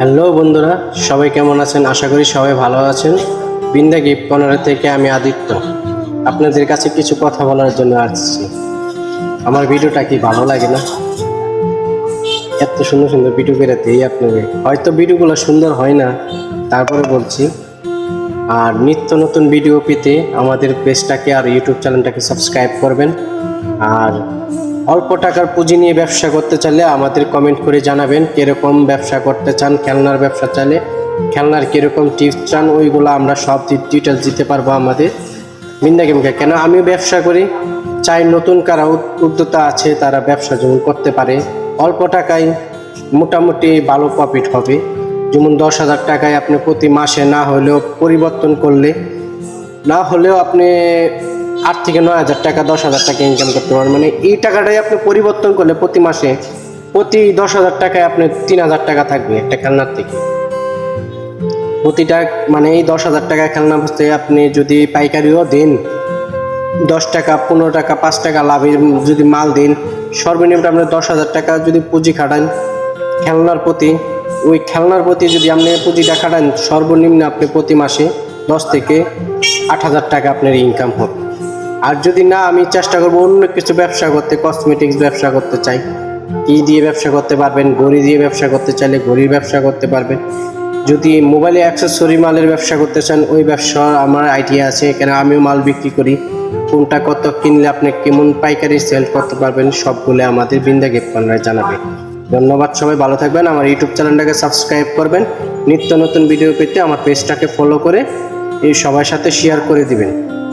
Hello বন্ধুরা, সবাই কেমন আছেন? আশা করি সবাই ভালো আছেন। বিন্দা গিফট কর্নার থেকে আমি আদিত্য। আপনাদের কাছে কিছু কথা বলার জন্য আসছি। আমার ভিডিওটা কি ভালো লাগে না? এত সুন্দর সুন্দর ভিডিও বেরোতেই আপনাদের হয়তো ভিডিওগুলো সুন্দর হয় না, তারপরে বলছি। আর নিত্য নতুন ভিডিও পেতে আমাদের পেজটাকে আর ইউটিউব চ্যানেলটাকে সাবস্ক্রাইব করবেন। আর অল্প টাকার পুঁজি নিয়ে ব্যবসা করতে চাইলে আমাদের কমেন্ট করে জানাবেন কীরকম ব্যবসা করতে চান, খেলনার ব্যবসা চাইলে, খেলনার কীরকম টিপস চান, ওইগুলো আমরা সব ডিটেলস দিতে পারব আমাদের। বিন্দা গেমকে কেন আমিও ব্যবসা করি, চাই নতুন কারা উদ- উদ্যোক্তা আছে তারা ব্যবসা যেমন করতে পারে। অল্প টাকায় মোটামুটি ভালো প্রফিট হবে। যেমন দশ হাজার টাকায় আপনি প্রতি মাসে না হলেও পরিবর্তন করলে, না হলেও আপনি আট থেকে নয় হাজার টাকা, দশ হাজার টাকা ইনকাম করতে পারেন মানে এই টাকাটাই আপনি পরিবর্তন করলে প্রতি মাসে প্রতি দশ হাজার টাকায় আপনি তিন হাজার টাকা থাকবে একটা খেলনার থেকে। প্রতিটা মানে এই দশ হাজার টাকা খেলনা বসতে আপনি যদি পাইকারিও দেন, দশ টাকা, পনেরো টাকা, পাঁচ টাকা লাভের যদি মাল দিন, সর্বনিম্ন আপনি দশ হাজার টাকা যদি পুঁজি খাটান, খেলনার প্রতি, ওই খেলনার প্রতি যদি আপনি পুঁজিটা খাটান, সর্বনিম্ন আপনি প্রতি মাসে দশ থেকে আট হাজার টাকা আপনার ইনকাম হবে। আর যদি না, আমি চেষ্টা করব অন্য কিছু ব্যবসা করতে কসমেটিক্স ব্যবসা করতে চাই। কি দিয়ে ব্যবসা করতে পারবেন? ঘড়ি দিয়ে ব্যবসা করতে চাইলে ঘড়ির ব্যবসা করতে পারবেন। যদি মোবাইলে অ্যাক্সেসরি মালের ব্যবসা করতে চান, ওই ব্যবসা আমার আইডিয়া আছে। কেন আমিও মাল বিক্রি করি। কোনটা কত কিনলে আপনি কেমন পাইকারি সেল করতে পারবেন, সবগুলো আমাদের বিন্দা গিফট কর্নারে জানাবে। ধন্যবাদ সবাই, ভালো থাকবেন। আমার ইউটিউব চ্যানেলটাকে সাবস্ক্রাইব করবেন। নিত্য নতুন ভিডিও পেতে আমার পেজটাকে ফলো করে এই সবার সাথে শেয়ার করে দিবেন।